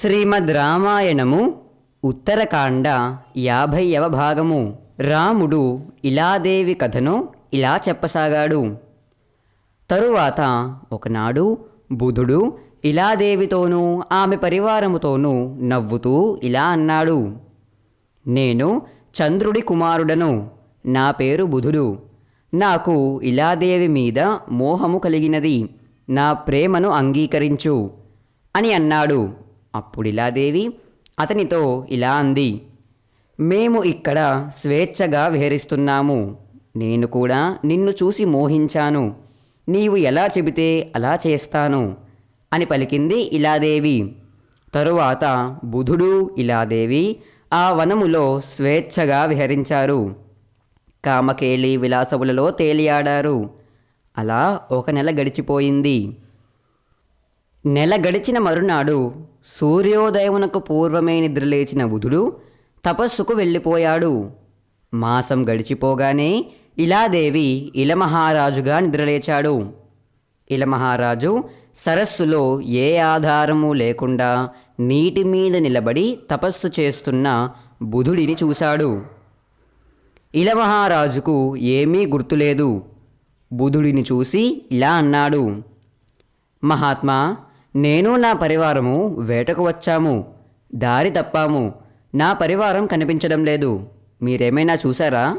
శ్రీమద్ రామాయణము ఉత్తరకాండ యాభైవ భాగము. రాముడు ఇలాదేవి కథను ఇలా చెప్పసాగాడు. తరువాత ఒకనాడు బుధుడు ఇలాదేవితోనూ ఆమె పరివారముతోనూ నవ్వుతూ ఇలా అన్నాడు. నేను చంద్రుడి కుమారుడను. నా పేరు బుధుడు. నాకు ఇలాదేవి మీద మోహము కలిగినది. నా ప్రేమను అంగీకరించు అని అన్నాడు. అప్పుడు ఇలాదేవి అతనితో ఇలా అంది మేము ఇక్కడ స్వేచ్ఛగా విహరిస్తున్నాము. నేను కూడా నిన్ను చూసి మోహించాను. నీవు ఎలా చెబితే అలా చేస్తాను అని పలికింది ఇలాదేవి తరువాత బుధుడు ఇలాదేవి ఆ వనములో స్వేచ్ఛగా విహరించారు. కామకేళి విలాసములలో తేలియాడారు. అలా ఒక నెల గడిచిపోయింది. నెల గడిచిన మరునాడు సూర్యోదయమునకు పూర్వమే నిద్రలేచిన బుధుడు తపస్సుకు వెళ్ళిపోయాడు. మాసం గడిచిపోగానే ఇలాదేవి ఇలమహారాజుగా నిద్రలేచాడు. ఇలమహారాజు సరస్సులో ఏ ఆధారము లేకుండా నీటి మీద నిలబడి తపస్సు చేస్తున్న బుధుడిని చూశాడు. ఇలమహారాజుకు ఏమీ గుర్తులేదు. బుధుడిని చూసి ఇలా అన్నాడు. మహాత్మా నేను నా పరివారము వేటకు వచ్చాము. దారి తప్పాము. నా పరివారం కనిపించడం లేదు. మీరేమైనా చూసారా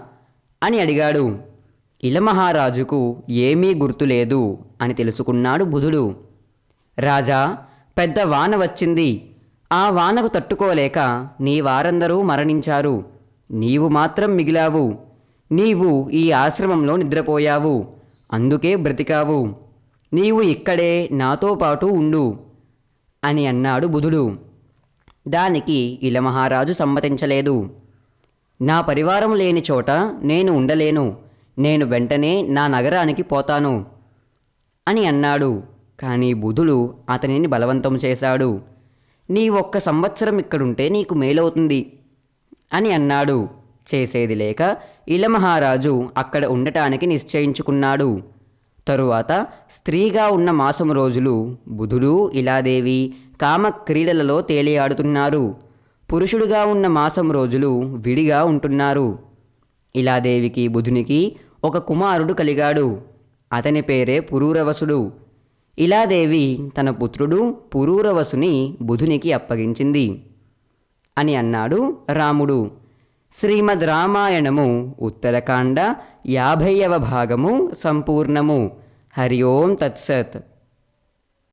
అని అడిగాడు. ఇలమహారాజుకు ఏమీ గుర్తు లేదు అని తెలుసుకున్నాడు బుధుడు. రాజా పెద్ద వాన వచ్చింది. ఆ వానకు తట్టుకోలేక నీ వారందరూ మరణించారు. నీవు మాత్రం మిగిలావు. నీవు ఈ ఆశ్రమంలో నిద్రపోయావు. అందుకే బ్రతికావు. నీవు ఇక్కడే నాతో పాటు ఉండు అని అన్నాడు బుధుడు. దానికి ఇలమహారాజు సమ్మతించలేదు. నా పరివారం లేని చోట నేను ఉండలేను. నేను వెంటనే నా నగరానికి పోతాను అని అన్నాడు. కానీ బుధుడు అతనిని బలవంతం చేశాడు. నీ ఒక్క సంవత్సరం ఇక్కడుంటే నీకు మేలవుతుంది అని అన్నాడు. చేసేది లేక ఇలమహారాజు అక్కడ ఉండటానికి నిశ్చయించుకున్నాడు. తరువాత స్త్రీగా ఉన్న మాసము రోజులు బుధుడు ఇలాదేవి కామ క్రీడలలో తేలియాడుతున్నారు. పురుషుడుగా ఉన్న మాసం రోజులు విడిగా ఉంటున్నారు. ఇలాదేవికి బుధునికి ఒక కుమారుడు కలిగాడు. అతని పేరే పురూరవసుడు. ఇలాదేవి తన పుత్రుడు పురూరవసుని బుధునికి అప్పగించింది అని అన్నాడు రాముడు. శ్రీమద్ రామాయణము ఉత్తరకాండ యాభైవ భాగము సంపూర్ణము. హరి ఓం తత్సత్.